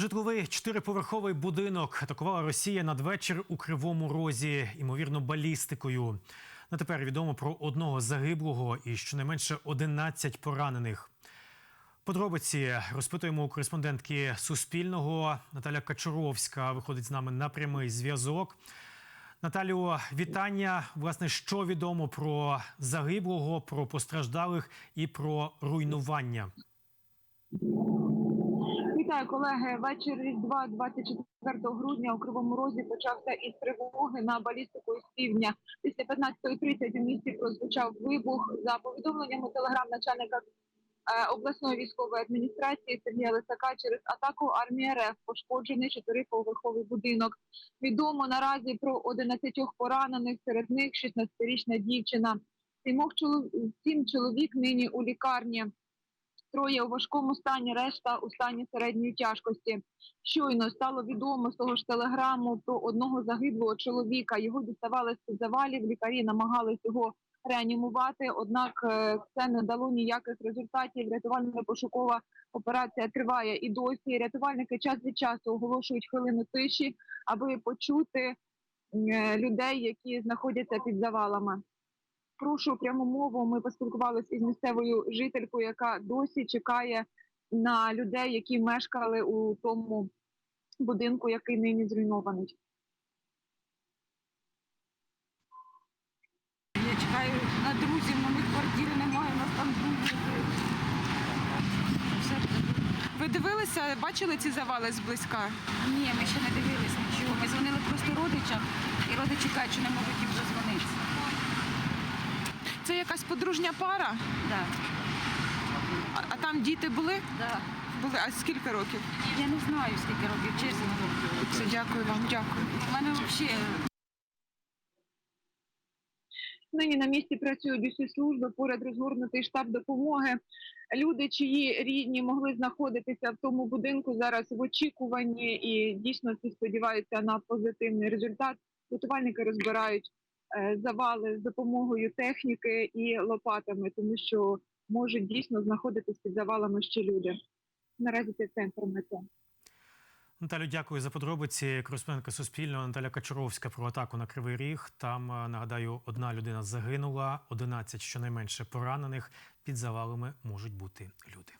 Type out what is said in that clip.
Житловий чотириповерховий будинок атакувала Росія надвечір у Кривому Розі, ймовірно, балістикою. На тепер відомо про одного загиблого і щонайменше 11 поранених. Подробиці розпитуємо у кореспондентки Суспільного. Наталя Качуровська виходить з нами на прямий зв'язок. Наталю, вітання. Власне, що відомо про загиблого, про постраждалих і про руйнування. Вітаю, колеги. Вечір Різдва 24 грудня у Кривому Розі почався із тривоги на балістику із півдня. Після 15.30 у місті прозвучав вибух. За повідомленнями телеграм-начальника е, обласної військової адміністрації Сергія Лисака через атаку армії РФ пошкоджений чотириповерховий будинок. Відомо наразі про 11 поранених, серед них 16-річна дівчина. Сімох чолов... Сім чоловік нині у лікарні. Троє у важкому стані, решта у стані середньої тяжкості. Щойно стало відомо з того ж телеграму про одного загиблого чоловіка. Його діставали з завалів. Лікарі намагались його реанімувати. Однак е, це не дало ніяких результатів. Рятувально-пошукова операція триває і досі. Рятувальники час від часу оголошують хвилину тиші, аби почути е, людей, які знаходяться під завалами. Прошу пряму мову. Ми поспілкувалися із місцевою жителькою, яка досі чекає на людей, які мешкали у тому будинку, який нині зруйнований. Я чекаю на друзів, на них квартири немає, у нас там друзі. Ви дивилися, бачили ці завали зблизька? Ні, ми ще не дивилися нічого. Ми дзвонили просто родичам, і родичі кажуть, що не можуть їм дозвонитися. Це якась подружня пара, Да, а, а там діти були? да. Були. А скільки років? Я не знаю, скільки років, чесно. Все, дякую вам, дякую. У мене взагалі Нині на місці працюють усі служби, поряд розгорнутий штаб допомоги. Люди, чиї рідні могли знаходитися в тому будинку, зараз в очікуванні і дійсно всі сподіваються на позитивний результат. Рятувальники розбирають завали з допомогою техніки і лопатами, тому що можуть дійсно знаходитися під завалами ще люди. Наразі це вся інформація. Наталю, дякую за подробиці. Кореспондентка Суспільного Наталя Качуровська про атаку на Кривий Ріг. Там е, нагадаю, одна людина загинула, 11 щонайменше поранених. Під завалами можуть бути люди.